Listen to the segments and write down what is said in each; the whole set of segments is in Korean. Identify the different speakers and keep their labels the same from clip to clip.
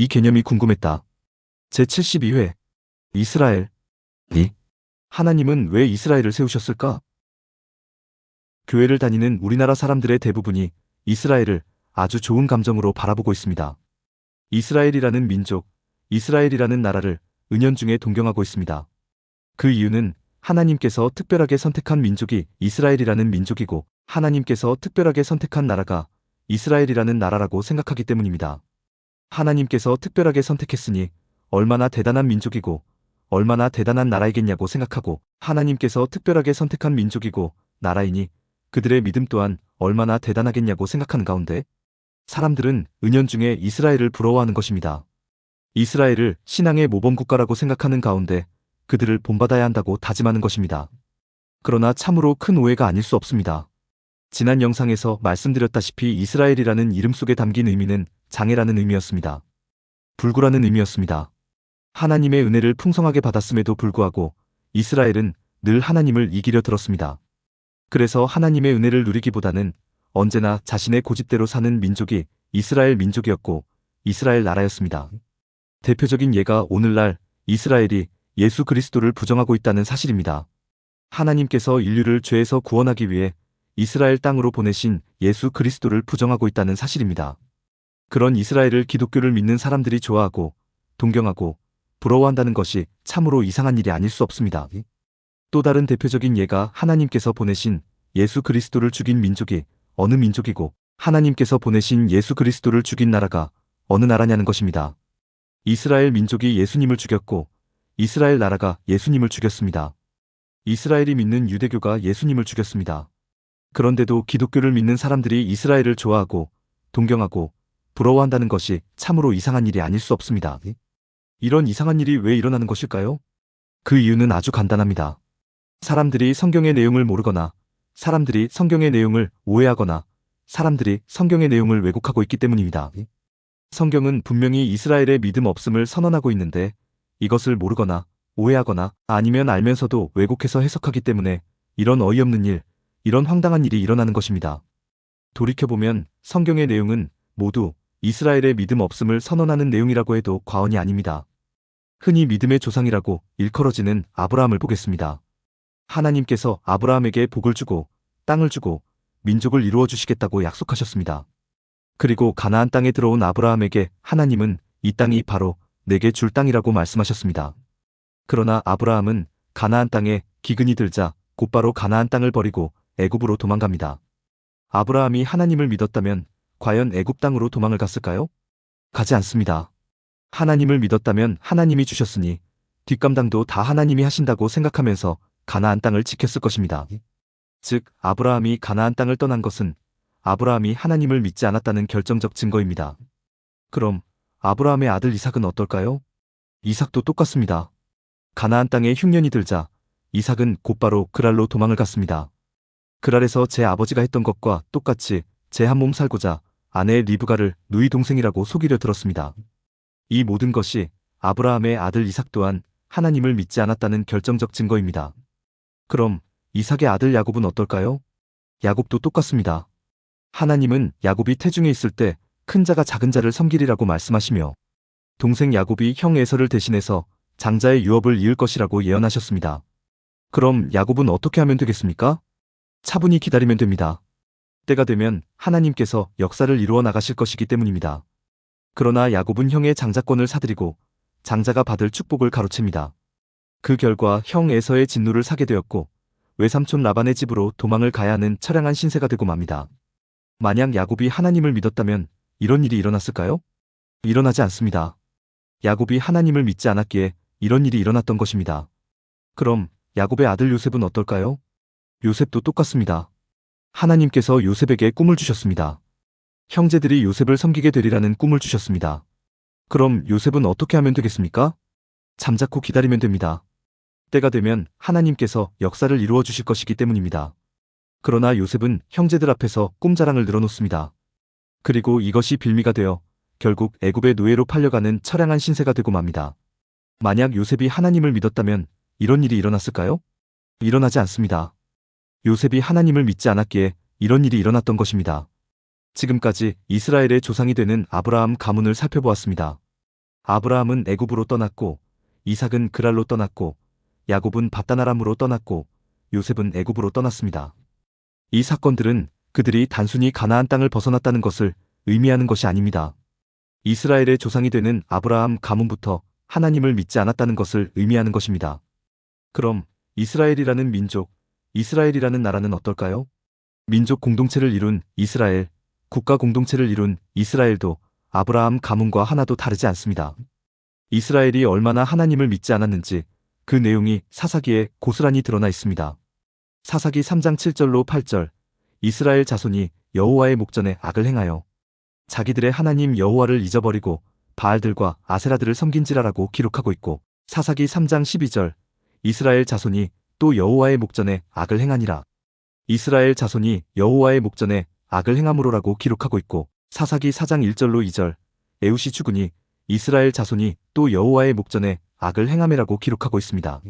Speaker 1: 이 개념이 궁금했다. 제72회 이스라엘 이 하나님은 왜 이스라엘을 세우셨을까? 교회를 다니는 우리나라 사람들의 대부분이 이스라엘을 아주 좋은 감정으로 바라보고 있습니다. 이스라엘이라는 민족, 이스라엘이라는 나라를 은연중에 동경하고 있습니다. 그 이유는 하나님께서 특별하게 선택한 민족이 이스라엘이라는 민족이고 하나님께서 특별하게 선택한 나라가 이스라엘이라는 나라라고 생각하기 때문입니다. 하나님께서 특별하게 선택했으니 얼마나 대단한 민족이고 얼마나 대단한 나라이겠냐고 생각하고 하나님께서 특별하게 선택한 민족이고 나라이니 그들의 믿음 또한 얼마나 대단하겠냐고 생각하는 가운데 사람들은 은연중에 이스라엘을 부러워하는 것입니다. 이스라엘을 신앙의 모범 국가라고 생각하는 가운데 그들을 본받아야 한다고 다짐하는 것입니다. 그러나 참으로 큰 오해가 아닐 수 없습니다. 지난 영상에서 말씀드렸다시피 이스라엘이라는 이름 속에 담긴 의미는 장애라는 의미였습니다. 불구라는 의미였습니다. 하나님의 은혜를 풍성하게 받았음에도 불구하고 이스라엘은 늘 하나님을 이기려 들었습니다. 그래서 하나님의 은혜를 누리기보다는 언제나 자신의 고집대로 사는 민족이 이스라엘 민족이었고 이스라엘 나라였습니다. 대표적인 예가 오늘날 이스라엘이 예수 그리스도를 부정하고 있다는 사실입니다. 하나님께서 인류를 죄에서 구원하기 위해 이스라엘 땅으로 보내신 예수 그리스도를 부정하고 있다는 사실입니다. 그런 이스라엘을 기독교를 믿는 사람들이 좋아하고 동경하고 부러워한다는 것이 참으로 이상한 일이 아닐 수 없습니다. 또 다른 대표적인 예가 하나님께서 보내신 예수 그리스도를 죽인 민족이 어느 민족이고 하나님께서 보내신 예수 그리스도를 죽인 나라가 어느 나라냐는 것입니다. 이스라엘 민족이 예수님을 죽였고 이스라엘 나라가 예수님을 죽였습니다. 이스라엘이 믿는 유대교가 예수님을 죽였습니다. 그런데도 기독교를 믿는 사람들이 이스라엘을 좋아하고 동경하고 부러워한다는 것이 참으로 이상한 일이 아닐 수 없습니다. 이런 이상한 일이 왜 일어나는 것일까요? 그 이유는 아주 간단합니다. 사람들이 성경의 내용을 모르거나 사람들이 성경의 내용을 오해하거나 사람들이 성경의 내용을 왜곡하고 있기 때문입니다. 성경은 분명히 이스라엘의 믿음 없음을 선언하고 있는데 이것을 모르거나 오해하거나 아니면 알면서도 왜곡해서 해석하기 때문에 이런 어이없는 일, 이런 황당한 일이 일어나는 것입니다. 돌이켜보면 성경의 내용은 모두 이스라엘의 믿음 없음을 선언하는 내용이라고 해도 과언이 아닙니다. 흔히 믿음의 조상이라고 일컬어지는 아브라함을 보겠습니다. 하나님께서 아브라함에게 복을 주고 땅을 주고 민족을 이루어 주시겠다고 약속하셨습니다. 그리고 가나안 땅에 들어온 아브라함에게 하나님은 이 땅이 바로 내게 줄 땅이라고 말씀하셨습니다. 그러나 아브라함은 가나안 땅에 기근이 들자 곧바로 가나안 땅을 버리고 애굽으로 도망갑니다. 아브라함이 하나님을 믿었다면 과연 애굽 땅으로 도망을 갔을까요? 가지 않습니다. 하나님을 믿었다면 하나님이 주셨으니 뒷감당도 다 하나님이 하신다고 생각하면서 가나안 땅을 지켰을 것입니다. 즉 아브라함이 가나안 땅을 떠난 것은 아브라함이 하나님을 믿지 않았다는 결정적 증거입니다. 그럼 아브라함의 아들 이삭은 어떨까요? 이삭도 똑같습니다. 가나안 땅에 흉년이 들자 이삭은 곧바로 그랄로 도망을 갔습니다. 그랄에서 제 아버지가 했던 것과 똑같이 제 한 몸 살고자 아내 리브가를 누이 동생이라고 속이려 들었습니다. 이 모든 것이 아브라함의 아들 이삭 또한 하나님을 믿지 않았다는 결정적 증거입니다. 그럼 이삭의 아들 야곱은 어떨까요? 야곱도 똑같습니다. 하나님은 야곱이 태중에 있을 때 큰 자가 작은 자를 섬기리라고 말씀하시며 동생 야곱이 형 에서를 대신해서 장자의 유업을 이을 것이라고 예언하셨습니다. 그럼 야곱은 어떻게 하면 되겠습니까? 차분히 기다리면 됩니다. 때가 되면 하나님께서 역사를 이루어 나가실 것이기 때문입니다. 그러나 야곱은 형의 장자권을 사들이고 장자가 받을 축복을 가로챕니다. 그 결과 형 에서의 진노를 사게 되었고 외삼촌 라반의 집으로 도망을 가야 하는 처량한 신세가 되고 맙니다. 만약 야곱이 하나님을 믿었다면 이런 일이 일어났을까요? 일어나지 않습니다. 야곱이 하나님을 믿지 않았기에 이런 일이 일어났던 것입니다. 그럼 야곱의 아들 요셉은 어떨까요? 요셉도 똑같습니다. 하나님께서 요셉에게 꿈을 주셨습니다. 형제들이 요셉을 섬기게 되리라는 꿈을 주셨습니다. 그럼 요셉은 어떻게 하면 되겠습니까? 잠자코 기다리면 됩니다. 때가 되면 하나님께서 역사를 이루어 주실 것이기 때문입니다. 그러나 요셉은 형제들 앞에서 꿈자랑을 늘어놓습니다. 그리고 이것이 빌미가 되어 결국 애굽의 노예로 팔려가는 처량한 신세가 되고 맙니다. 만약 요셉이 하나님을 믿었다면 이런 일이 일어났을까요? 일어나지 않습니다. 요셉이 하나님을 믿지 않았기에 이런 일이 일어났던 것입니다. 지금까지 이스라엘의 조상이 되는 아브라함 가문을 살펴보았습니다. 아브라함은 애굽으로 떠났고 이삭은 그랄로 떠났고 야곱은 바다나람으로 떠났고 요셉은 애굽으로 떠났습니다. 이 사건들은 그들이 단순히 가나안 땅을 벗어났다는 것을 의미하는 것이 아닙니다. 이스라엘의 조상이 되는 아브라함 가문부터 하나님을 믿지 않았다는 것을 의미하는 것입니다. 그럼 이스라엘이라는 민족, 이스라엘이라는 나라는 어떨까요? 민족 공동체를 이룬 이스라엘, 국가 공동체를 이룬 이스라엘도 아브라함 가문과 하나도 다르지 않습니다. 이스라엘이 얼마나 하나님을 믿지 않았는지 그 내용이 사사기에 고스란히 드러나 있습니다. 사사기 3장 7절로 8절 이스라엘 자손이 여호와의 목전에 악을 행하여 자기들의 하나님 여호와를 잊어버리고 바알들과 아세라들을 섬긴지라라고 기록하고 있고 사사기 3장 12절 이스라엘 자손이 또 여호와의 목전에 악을 행하니라 이스라엘 자손이 여호와의 목전에 악을 행함으로라고 기록하고 있고 사사기 4장 1절로 2절 에우시 추군이 이스라엘 자손이 또 여호와의 목전에 악을 행함이라고 기록하고 있습니다.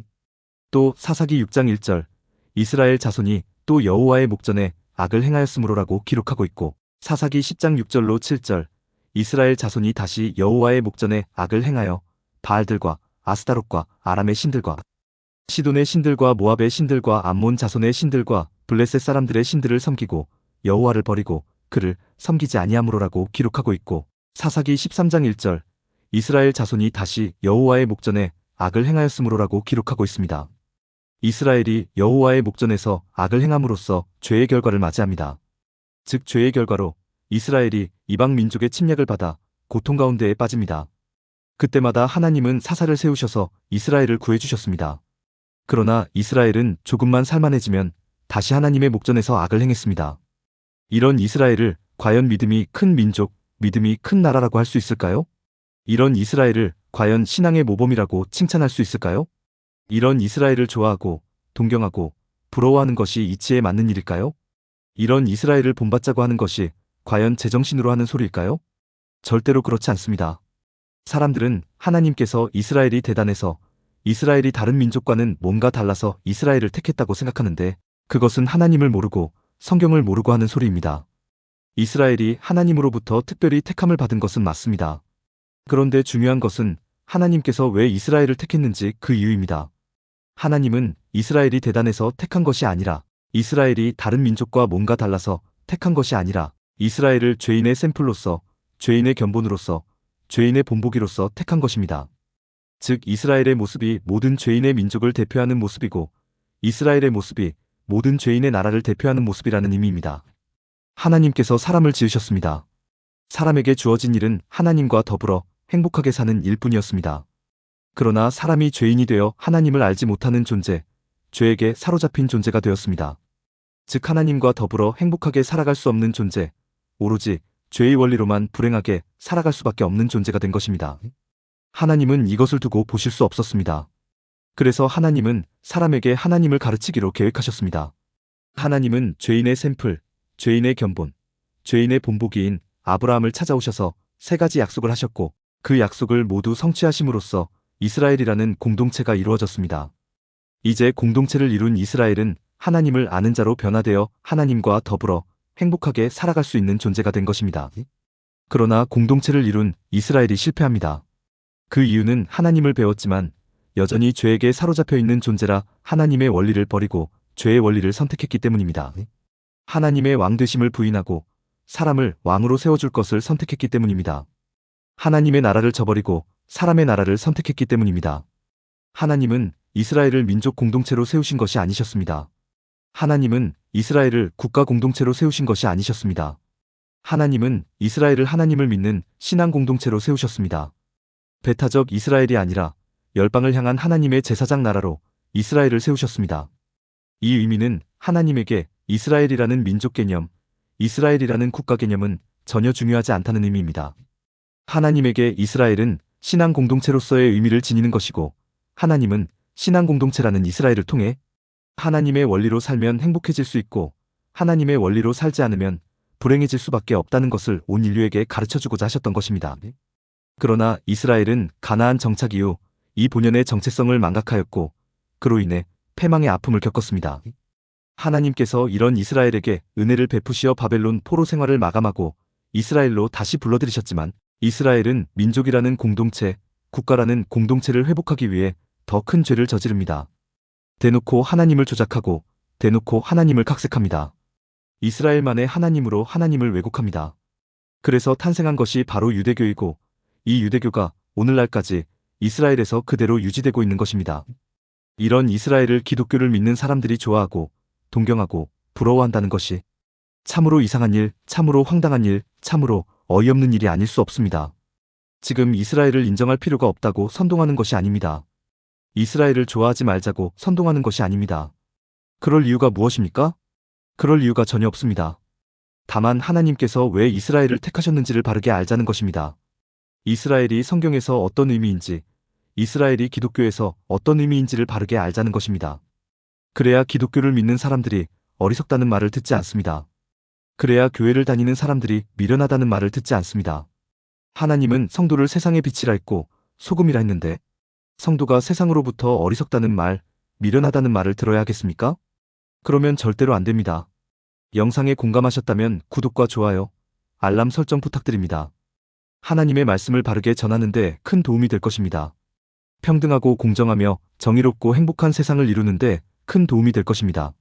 Speaker 1: 또 사사기 6장 1절 이스라엘 자손이 또 여호와의 목전에 악을 행하였으므로라고 기록하고 있고 사사기 10장 6절로 7절 이스라엘 자손이 다시 여호와의 목전에 악을 행하여 바알들과 아스타롯과 아람의 신들과 시돈의 신들과 모압의 신들과 암몬 자손의 신들과 블레셋 사람들의 신들을 섬기고 여호와를 버리고 그를 섬기지 아니함으로라고 기록하고 있고 사사기 13장 1절 이스라엘 자손이 다시 여호와의 목전에 악을 행하였으므로라고 기록하고 있습니다. 이스라엘이 여호와의 목전에서 악을 행함으로써 죄의 결과를 맞이합니다. 즉 죄의 결과로 이스라엘이 이방 민족의 침략을 받아 고통 가운데에 빠집니다. 그때마다 하나님은 사사를 세우셔서 이스라엘을 구해주셨습니다. 그러나 이스라엘은 조금만 살만해지면 다시 하나님의 목전에서 악을 행했습니다. 이런 이스라엘을 과연 믿음이 큰 민족, 믿음이 큰 나라라고 할 수 있을까요? 이런 이스라엘을 과연 신앙의 모범이라고 칭찬할 수 있을까요? 이런 이스라엘을 좋아하고 동경하고 부러워하는 것이 이치에 맞는 일일까요? 이런 이스라엘을 본받자고 하는 것이 과연 제정신으로 하는 소리일까요? 절대로 그렇지 않습니다. 사람들은 하나님께서 이스라엘이 대단해서 이스라엘이 다른 민족과는 뭔가 달라서 이스라엘을 택했다고 생각하는데 그것은 하나님을 모르고 성경을 모르고 하는 소리입니다. 이스라엘이 하나님으로부터 특별히 택함을 받은 것은 맞습니다. 그런데 중요한 것은 하나님께서 왜 이스라엘을 택했는지 그 이유입니다. 하나님은 이스라엘이 대단해서 택한 것이 아니라 이스라엘이 다른 민족과 뭔가 달라서 택한 것이 아니라 이스라엘을 죄인의 샘플로서 죄인의 견본으로서 죄인의 본보기로서 택한 것입니다. 즉 이스라엘의 모습이 모든 죄인의 민족을 대표하는 모습이고 이스라엘의 모습이 모든 죄인의 나라를 대표하는 모습이라는 의미입니다. 하나님께서 사람을 지으셨습니다. 사람에게 주어진 일은 하나님과 더불어 행복하게 사는 일뿐이었습니다. 그러나 사람이 죄인이 되어 하나님을 알지 못하는 존재, 죄에게 사로잡힌 존재가 되었습니다. 즉 하나님과 더불어 행복하게 살아갈 수 없는 존재, 오로지 죄의 원리로만 불행하게 살아갈 수밖에 없는 존재가 된 것입니다. 하나님은 이것을 두고 보실 수 없었습니다. 그래서 하나님은 사람에게 하나님을 가르치기로 계획하셨습니다. 하나님은 죄인의 샘플, 죄인의 견본, 죄인의 본보기인 아브라함을 찾아오셔서 세 가지 약속을 하셨고 그 약속을 모두 성취하심으로써 이스라엘이라는 공동체가 이루어졌습니다. 이제 공동체를 이룬 이스라엘은 하나님을 아는 자로 변화되어 하나님과 더불어 행복하게 살아갈 수 있는 존재가 된 것입니다. 그러나 공동체를 이룬 이스라엘이 실패합니다. 그 이유는 하나님을 배웠지만 여전히 죄에게 사로잡혀 있는 존재라 하나님의 원리를 버리고 죄의 원리를 선택했기 때문입니다. 하나님의 왕되심을 부인하고 사람을 왕으로 세워줄 것을 선택했기 때문입니다. 하나님의 나라를 저버리고 사람의 나라를 선택했기 때문입니다. 하나님은 이스라엘을 민족 공동체로 세우신 것이 아니셨습니다. 하나님은 이스라엘을 국가 공동체로 세우신 것이 아니셨습니다. 하나님은 이스라엘을 하나님을 믿는 신앙 공동체로 세우셨습니다. 배타적 이스라엘이 아니라 열방을 향한 하나님의 제사장 나라로 이스라엘을 세우셨습니다. 이 의미는 하나님에게 이스라엘이라는 민족 개념, 이스라엘이라는 국가 개념은 전혀 중요하지 않다는 의미입니다. 하나님에게 이스라엘은 신앙 공동체로서의 의미를 지니는 것이고 하나님은 신앙 공동체라는 이스라엘을 통해 하나님의 원리로 살면 행복해질 수 있고 하나님의 원리로 살지 않으면 불행해질 수밖에 없다는 것을 온 인류에게 가르쳐 주고자 하셨던 것입니다. 그러나 이스라엘은 가나안 정착 이후 이 본연의 정체성을 망각하였고 그로 인해 패망의 아픔을 겪었습니다. 하나님께서 이런 이스라엘에게 은혜를 베푸시어 바벨론 포로 생활을 마감하고 이스라엘로 다시 불러들이셨지만 이스라엘은 민족이라는 공동체, 국가라는 공동체를 회복하기 위해 더 큰 죄를 저지릅니다. 대놓고 하나님을 조작하고 대놓고 하나님을 각색합니다. 이스라엘만의 하나님으로 하나님을 왜곡합니다. 그래서 탄생한 것이 바로 유대교이고 이 유대교가 오늘날까지 이스라엘에서 그대로 유지되고 있는 것입니다. 이런 이스라엘을 기독교를 믿는 사람들이 좋아하고 동경하고 부러워한다는 것이 참으로 이상한 일, 참으로 황당한 일, 참으로 어이없는 일이 아닐 수 없습니다. 지금 이스라엘을 인정할 필요가 없다고 선동하는 것이 아닙니다. 이스라엘을 좋아하지 말자고 선동하는 것이 아닙니다. 그럴 이유가 무엇입니까? 그럴 이유가 전혀 없습니다. 다만 하나님께서 왜 이스라엘을 택하셨는지를 바르게 알자는 것입니다. 이스라엘이 성경에서 어떤 의미인지, 이스라엘이 기독교에서 어떤 의미인지를 바르게 알자는 것입니다. 그래야 기독교를 믿는 사람들이 어리석다는 말을 듣지 않습니다. 그래야 교회를 다니는 사람들이 미련하다는 말을 듣지 않습니다. 하나님은 성도를 세상의 빛이라 했고 소금이라 했는데 성도가 세상으로부터 어리석다는 말, 미련하다는 말을 들어야 하겠습니까? 그러면 절대로 안 됩니다. 영상에 공감하셨다면 구독과 좋아요, 알람 설정 부탁드립니다. 하나님의 말씀을 바르게 전하는데 큰 도움이 될 것입니다. 평등하고 공정하며 정의롭고 행복한 세상을 이루는데 큰 도움이 될 것입니다.